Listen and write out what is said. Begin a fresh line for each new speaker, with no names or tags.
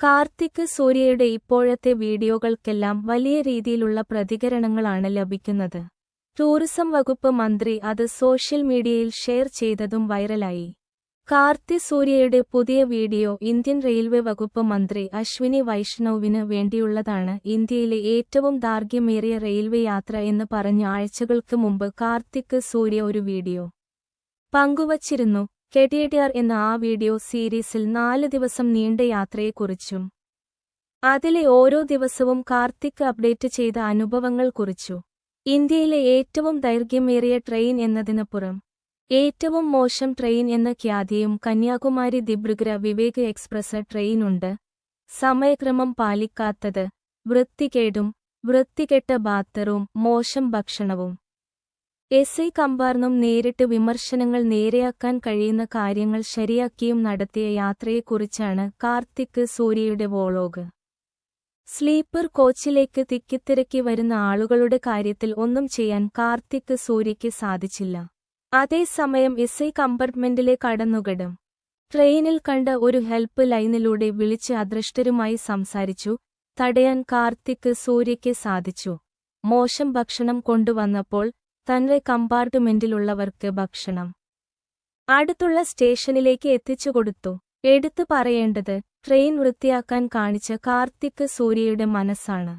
കാർത്തിക് സൂര്യയുടെ ഇപ്പോഴത്തെ വീഡിയോകൾക്കെല്ലാം വലിയ രീതിയിലുള്ള പ്രതികരണങ്ങളാണ് ലഭിക്കുന്നത്. ടൂറിസം വകുപ്പ് മന്ത്രി അത് സോഷ്യൽ മീഡിയയിൽ ഷെയർ ചെയ്തതും വൈറലായി. കാർത്തി സൂര്യയുടെ പുതിയ വീഡിയോ ഇന്ത്യൻ റെയിൽവേ വകുപ്പ് മന്ത്രി അശ്വിനി വൈഷ്ണവിന് വേണ്ടിയുള്ളതാണ് ഇന്ത്യയിലെ ഏറ്റവും ദാർഘ്യമേറിയ റെയിൽവേ യാത്ര എന്ന് പറഞ്ഞ ആഴ്ചകൾക്ക് മുമ്പ് കാർത്തിക് സൂര്യ ഒരു വീഡിയോ പങ്കുവച്ചിരുന്നു. കെടിയഡിയാർ എന്ന ആ വീഡിയോ സീരീസിൽ നാല് ദിവസം നീണ്ട യാത്രയെക്കുറിച്ചും അതിലെ ഓരോ ദിവസവും കാർത്തിക് അപ്ഡേറ്റ് ചെയ്ത അനുഭവങ്ങൾ കുറിച്ചു ഇന്ത്യയിലെ ഏറ്റവും ദൈർഘ്യമേറിയ ട്രെയിൻ എന്നതിനപ്പുറം ഏറ്റവും മോശം ട്രെയിൻ എന്ന ഖ്യാതിയും കന്യാകുമാരി ദിബ്രുഗ്ര വിവേക് എക്സ്പ്രസ് ട്രെയിനുണ്ട്. സമയക്രമം പാലിക്കാത്തത് വൃത്തികേടും വൃത്തികെട്ട ബാത്തറും മോശം ഭക്ഷണവും. എസ് ഐ കമ്പാർന്നും നേരിട്ട് വിമർശനങ്ങൾ നേരെയാക്കാൻ കഴിയുന്ന കാര്യങ്ങൾ ശരിയാക്കിയും നടത്തിയ യാത്രയെക്കുറിച്ചാണ് കാർത്തിക് സൂര്യയുടെ വോളോഗ്. സ്ലീപ്പർ കോച്ചിലേക്ക് തിക്കിത്തിരക്കി വരുന്ന ആളുകളുടെ കാര്യത്തിൽ ഒന്നും ചെയ്യാൻ കാർത്തിക് സൂര്യയ്ക്ക് സാധിച്ചില്ല. അതേസമയം എസ് ഐ കമ്പാർട്ട്മെന്റിലെ കടന്നുകടം. ട്രെയിനിൽ കണ്ട ഒരു ഹെൽപ്പ് ലൈനിലൂടെ വിളിച്ച് അദൃഷ്ടരുമായി സംസാരിച്ചു. തടയാൻ കാർത്തിക് സൂര്യയ്ക്ക് സാധിച്ചു. മോശം ഭക്ഷണം കൊണ്ടുവന്നപ്പോൾ തന്റെ കമ്പാർട്ട്മെന്റിലുള്ളവർക്ക് ഭക്ഷണം. അടുത്തുള്ള സ്റ്റേഷനിലേക്ക് എത്തിച്ചുകൊടുത്തു. എടുത്തു പറയേണ്ടത് ട്രെയിൻ വൃത്തിയാക്കാൻ കാണിച്ച കാർത്തിക് സൂര്യയുടെ മനസ്സാണ്.